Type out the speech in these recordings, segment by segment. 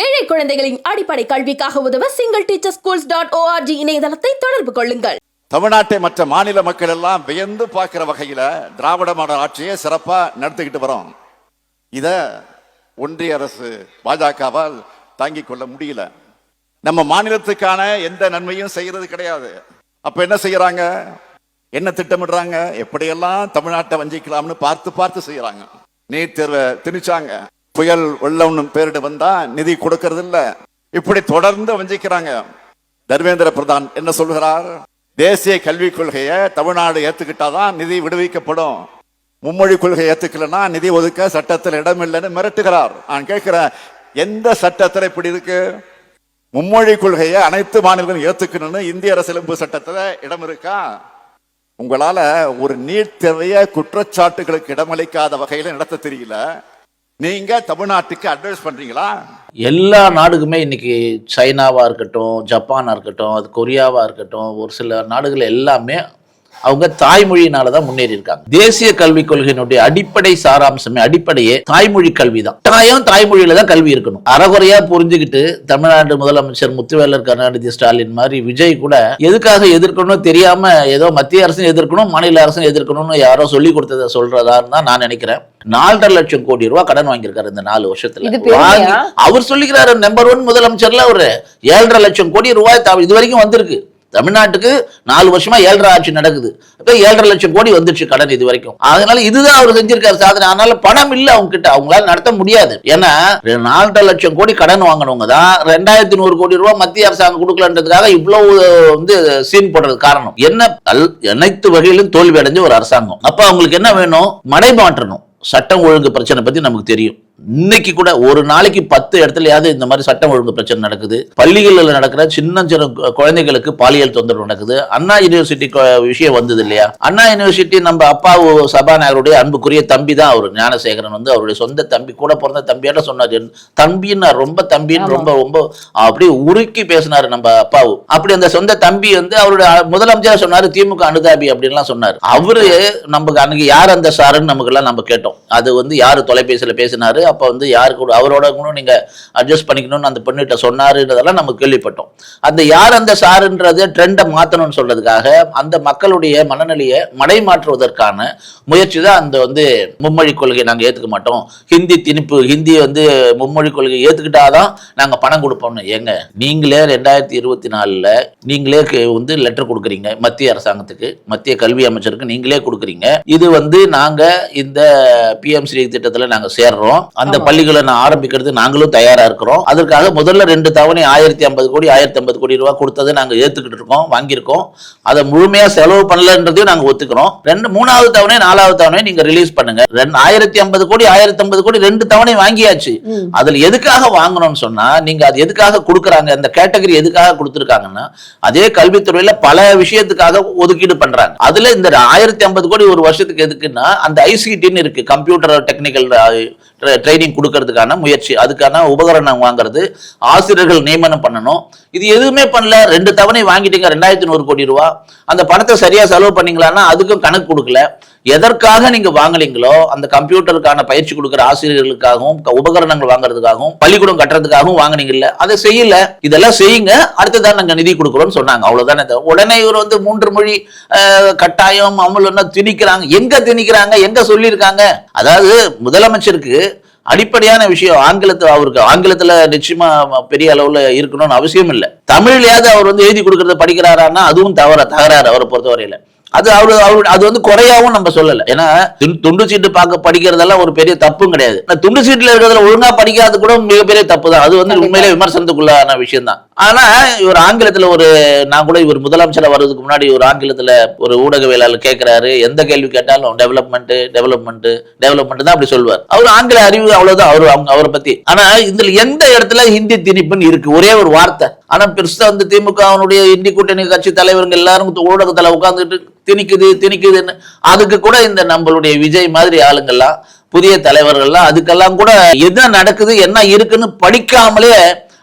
ஏழை குழந்தைகளின் அடிப்படை கல்விக்காக உதவ single teacher schools dot ORG இணையதளத்தை தொடர்பு கொள்ளுங்கள். தமிழ்நாட்டை மற்ற மாநில மக்கள் எல்லாம் வியந்து பார்க்கிற வகையில் திராவிட மாடல் ஆட்சியை சிறப்பாக நடத்திக்கிட்டு வரோம். இதை ஒன்றிய அரசு பாஜகவால் தாங்கிக் கொள்ள முடியல. நம்ம மாநிலத்துக்கான எந்த நன்மையும் செய்யறது கிடையாது. அப்ப என்ன செய்யறாங்க? என்ன திட்டமிடுறாங்க? எப்படியெல்லாம் தமிழ்நாட்டை வஞ்சிக்கலாம்னு பார்த்து பார்த்து செய்யறாங்க. நீட் தேர்வை திணிச்சாங்க. புயல் வெள்ளம்னு பேரிட்டு வந்தா நிதி கொடுக்கறது இல்ல இப்படி தொடர்ந்து வஞ்சிக்கிறாங்க. தர்மேந்திர பிரதான் என்ன சொல்கிறார்? தேசிய கல்விக் கொள்கையை தமிழ்நாடு ஏத்துக்கிட்டாதான் நிதி விடுவிக்கப்படும். மும்மொழி கொள்கை ஏத்துக்கலன்னா நிதி ஒதுக்க சட்டத்தில் இடம் இல்லைன்னு மிரட்டுகிறார். நான் கேட்கிறேன் எந்த சட்டத்தில் இப்படி இருக்கு? மும்மொழி கொள்கையை அனைத்து மாநிலங்களும் ஏத்துக்கணும்னு இந்திய அரசியலமைப்பு சட்டத்தில் இடம் இருக்கா? உங்களால ஒரு நீட் தேவைய குற்றச்சாட்டுகளுக்கு இடமளிக்காத வகையில் நடத்த தெரியல. நீங்க தமிழ்நாட்டுக்கு அட்வைஸ் பண்றீங்களா? எல்லா நாடுக்குமே இன்னைக்கு சைனாவா இருக்கட்டும் ஜப்பானா இருக்கட்டும் அது கொரியாவா இருக்கட்டும் ஒரு சில நாடுகள் எல்லாமே அவங்க தாய்மொழியினால தான் முன்னேறி இருக்காங்க தேசிய கல்விக் கொள்கையினுடைய அடிப்படை சாராம்சமே அடிப்படையே தாய்மொழி கல்வி தான் கட்டாயம் தாய்மொழியில தான் கல்வி இருக்கணும். அறகுறையா புரிஞ்சுக்கிட்டு தமிழ்நாடு முதலமைச்சர் முத்துவேலர் கருணாநிதி ஸ்டாலின் மாதிரி விஜய் கூட எதுக்காக எதிர்க்கணும் தெரியாம ஏதோ மத்திய அரசும் எதிர்க்கணும் மாநில அரசும் எதிர்க்கணும்னு யாரோ சொல்லி கொடுத்ததை சொல்றதான்னு தான் நான் நினைக்கிறேன். நாலரை லட்சம் கோடி ரூபாய் கடன் வாங்கியிருக்காரு இந்த நாலு வருஷத்துல. அவர் சொல்லிக்கிறாரு நம்பர் ஒன் முதலமைச்சர்ல ஒரு ஏழரை லட்சம் கோடி ரூபாய் இது வரைக்கும் வந்திருக்கு. தமிழ்நாட்டுக்கு நாலு வருஷமா ஏழரை ஆட்சி நடக்குது. இப்போ ஏழரை லட்சம் கோடி வந்துச்சு கடன் இது வரைக்கும். அதனால இதுதான் அவர் செஞ்சிருக்காரு சாதனை. அதனால பணம் இல்லை அவங்க கிட்ட அவங்களால நடத்த முடியாது. ஏன்னா நாலரை லட்சம் கோடி கடன் வாங்கினவங்க தான் ரெண்டாயிரத்தி நூறு கோடி ரூபாய் மத்திய அரசாங்கம் கொடுக்கலன்றதுக்காக இவ்வளவு வந்து சீன் போடுறது காரணம். என்ன அல்- அனைத்து வகையிலும் தோல்வி அடைஞ்ச ஒரு அரசாங்கம். அப்ப அவங்களுக்கு என்ன வேணும்? மடை மாற்றணும் சட்டம் ஒழுங்கு பிரச்சனை பத்தி நமக்கு தெரியும். இன்னைக்கு கூட ஒரு நாளைக்கு பத்து இடத்துலயாவது இந்த மாதிரி சட்டம் ஒழுங்கு பிரச்சனை நடக்குது. பள்ளிகளில் நடக்கிற சின்ன சின்ன குழந்தைகளுக்கு பாலியல் தொந்தரவு நடக்குது. அண்ணா யூனிவர்சிட்டி விஷயம் வந்தது இல்லையா? அண்ணா யூனிவர்சிட்டி நம்ம அப்பா சபாநாயகருடைய அன்புக்குரிய தம்பி தான் அவர். ஞானசேகரன் வந்து அவருடைய சொந்த தம்பி கூட பிறந்த தம்பியாட்ட சொன்னார். தம்பின்னு ரொம்ப தம்பின்னு ரொம்ப ரொம்ப அப்படியே உருக்கி பேசினாரு நம்ம அப்பாவு அப்படி அந்த சொந்த தம்பி வந்து அவருடைய முதலமைச்சர் சொன்னாரு திமுக அனுதாபி அப்படின்லாம் சொன்னார். அவரு நமக்கு அன்னைக்கு யார் அந்த சாருன்னு நமக்கு எல்லாம் நம்ம கேட்டோம். அது வந்து யாரு தொலைபேசியில பேசினாரு அப்போ வந்து யாரு கூட அவரோட கூட நீங்க அட்ஜஸ்ட் பண்ணிக்கணும்னு அந்த பெண்ணிட்ட சொன்னாருன்றதெல்லாம் நம்ம கேள்விப்பட்டோம். அந்த யார் அந்த சாருன்றது ட்ரெண்டை மாத்தணும்னு சொல்றதுக்காக அந்த மக்களுடைய மனநிலையை மடை மாற்றுவதற்கான முயற்சி தான் அந்த வந்து மும்மொழி கொள்கை நாங்கள் ஏற்றுக்க மாட்டோம். ஹிந்தி திணிப்பு ஹிந்தி வந்து மும்மொழி கொள்கை ஏத்துக்கிட்டாதான் நாங்க பணம் கொடுப்போம்னு. ஏங்க நீங்களே ரெண்டாயிரத்தி இருபத்தி நாலுல நீங்களே கே- வந்து லெட்டர் கொடுக்குறீங்க மத்திய அரசாங்கத்துக்கு மத்திய கல்வி அமைச்சருக்கு நீங்களே கொடுக்குறீங்க. இது வந்து நாங்க இந்த பிஎம் ஸ்ரீ திட்டத்தில் நாங்கள் சேர்றோம். அந்த பள்ளிகளை நான் ஆரம்பிக்கிறது நாங்களும் தயாரா இருக்கிறோம். அதற்காக முதல்ல ரெண்டு தவணை ஆயிரத்தி ஐம்பது கோடி ஆயிரத்தி ஐம்பது கோடி ரூபாய் கொடுத்ததை நாங்க ஏத்துக்கிட்டு இருக்கோம் வாங்கியிருக்கோம். அதை முழுமையா செலவு பண்ணலன்றதையும் நாங்க ஒத்துக்கிறோம். ரெண்டு மூணாவது தவணை நாலாவது தவணை நீங்க ரிலீஸ் பண்ணுங்க. ரெண்டு ஆயிரத்தி ஐம்பது கோடி ஆயிரத்தி ஐம்பது கோடி ரெண்டு தவணை வாங்கியாச்சு. அதுல எதுக்காக வாங்கணும்னு சொன்னா நீங்க அது எதுக்காக கொடுக்குறாங்க அந்த கேட்டகரி எதுக்காக கொடுத்துருக்காங்கன்னா அதே கல்வித்துறையில பல விஷயத்துக்காக ஒதுக்கீடு பண்றாங்க. அதுல இந்த ஆயிரத்தி ஐம்பது கோடி ஒரு வருஷத்துக்கு எதுக்குன்னா அந்த ஐசிடின்னு இருக்கு கம்ப்யூட்டர் டெக்னிக்கல் ட்ரைனிங் கொடுக்கறதுக்கான முயற்சி. அதுக்கான உபகரணம் வாங்குறது. ஆசிரியர்கள் நியமனம் பண்ணணும். இது எதுவுமே பண்ணல. ரெண்டு தவணை வாங்கிட்டீங்க ரெண்டாயிரத்தி நூறு கோடி ரூபா. அந்த பணத்தை சரியா செலவு பண்ணீங்களான்னா அதுக்கும் கணக்கு கொடுக்கல. எதற்காக நீங்க வாங்குனீங்களோ அந்த கம்ப்யூட்டருக்கான பயிற்சி கொடுக்குற ஆசிரியர்களுக்காகவும் க- உபகரணங்கள் வாங்குறதுக்காகவும் பள்ளிக்கூடம் கட்டுறதுக்காகவும் வாங்குனீங்கல்ல அதை செய்யல. இதெல்லாம் செய்யுங்க. அடுத்ததான் நாங்க நிதி கொடுக்குறோம்னு சொன்னாங்க. அவ்வளவுதானே உடனே இவர் வந்து மூன்று மொழி கட்டாயம் கட்டாயம் அமலுன்னா திணிக்கிறாங்க. எங்க திணிக்கிறாங்க? எங்க சொல்லியிருக்காங்க? அதாவது முதலமைச்சருக்கு அடிப்படையான விஷயம் ஆங்கிலத்துல அவருக்கு ஆங்கிலத்துல நிச்சயமா பெரிய அளவுல இருக்கணும்னு அவசியம் இல்லை தமிழ்லயாவது அவர் வந்து எழுதி கொடுக்கறத படிக்கிறாரான்னா அதுவும் தவற தகராறு அவரை பொறுத்தவரையில. அது அவரு அவரு அது வந்து குறையாவும் நம்ம சொல்லல. ஏன்னா துண்டு- சீட்டு பார்க்க படிக்கிறதெல்லாம் ஒரு பெரிய தப்பும் கிடையாது. துண்டு சீட்டுல இருக்கிறதுல ஒழுங்கா படிக்காதது கூட மிகப்பெரிய தப்பு தான் அது வந்து உண்மையிலே விமர்சனத்துக்குள்ளான விஷயம் தான் ஆனா இவர் ஆங்கிலத்துல ஒரு நான் கூட இவர் முதலமைச்சரா வர்றதுக்கு முன்னாடி ஒரு ஆங்கிலத்துல ஒரு ஊடகவியலாளர் கேட்கிறாரு எந்த கேள்வி கேட்டாலும் டெவலப்மெண்ட் டெவலப்மெண்ட் டெவலப்மெண்ட் தான் அப்படி சொல்லுவார். அவர் ஆங்கில அறிவு அவ்வளவுதான். அவர் அவங்க அவரை பத்தி. ஆனா இதுல எந்த இடத்துல ஹிந்தி திணிப்புன்னு இருக்கு? ஒரே ஒரு வார்த்தை. ஆனா பெருசா வந்து திமுக அவனுடைய இந்தி கூட்டணி கட்சி தலைவர்கள் எல்லாரும் ஊடகத்துல உட்காந்துட்டு திணிக்குது திணிக்குதுன்னு. அதுக்கு கூட இந்த நம்மளுடைய விஜய் மாதிரி ஆளுங்கள்லாம் புதிய தலைவர்கள்லாம் அதுக்கெல்லாம் கூட என்ன நடக்குது என்ன இருக்குன்னு படிக்காமலே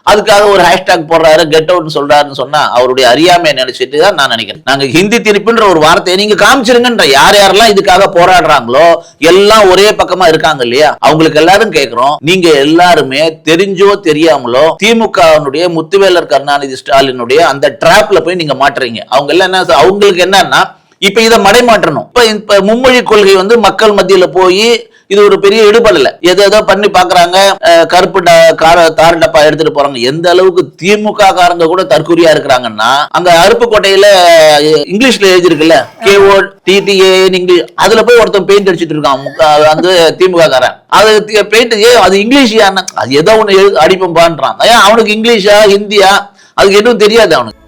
அதுக்காக ஒரு ஹேஷ்டாக் போடுறாரு கெட் அவுட்னு சொல்றாருன்னு சொன்னா அவருடைய அறியாமையை நினைச்சிட்டு தான் நான் நினைக்கிறேன். நாங்க ஹிந்தி திருப்புன்ற ஒரு வார்த்தையை நீங்க காமிச்சிருங்கன்ற யார் யாரெல்லாம் இதுக்காக போராடுறாங்களோ எல்லாம் ஒரே பக்கமா இருக்காங்க இல்லையா? அவங்களுக்கு எல்லாரும் கேட்கிறோம் நீங்க எல்லாருமே தெரிஞ்சோ தெரியாமலோ திமுகவினுடைய முத்துவேலர் கருணாநிதி ஸ்டாலினுடைய அந்த டிராப்ல போய் நீங்க மாட்டுறீங்க. அவங்க எல்லாம் என்ன அவங்களுக்கு என்னன்னா இப்ப இதை மடைமாற்றணும். இப்ப இப்ப மும்மொழி கொள்கை வந்து மக்கள் மத்தியில போய் இது ஒரு பெரிய இடுபடல எதோ ஏதோ பண்ணி பாக்குறாங்க. கருப்பு ட- கார தார் டப்பா எடுத்துட்டு போறாங்க. எந்த அளவுக்கு திமுக காரங்க கூட தற்கொலையா இருக்கிறாங்கன்னா அங்க அருப்பு கோட்டையில இங்கிலீஷ்ல எழுதிருக்குல்ல கேஓ டிடிஏ இங்கிலீஷ் அதுல போய் ஒருத்தன் பெயிண்ட் அடிச்சிட்டு இருக்கான். முக்கா- திமுக காரன். அது பெயிண்ட் ஏ அது இங்கிலீஷ் அது ஏதோ ஒண்ணு எழு அடிப்பம்பான்றான். ஏன்? அவனுக்கு இங்கிலீஷா ஹிந்தியா அதுக்கு எதுவும் தெரியாது அவனுக்கு.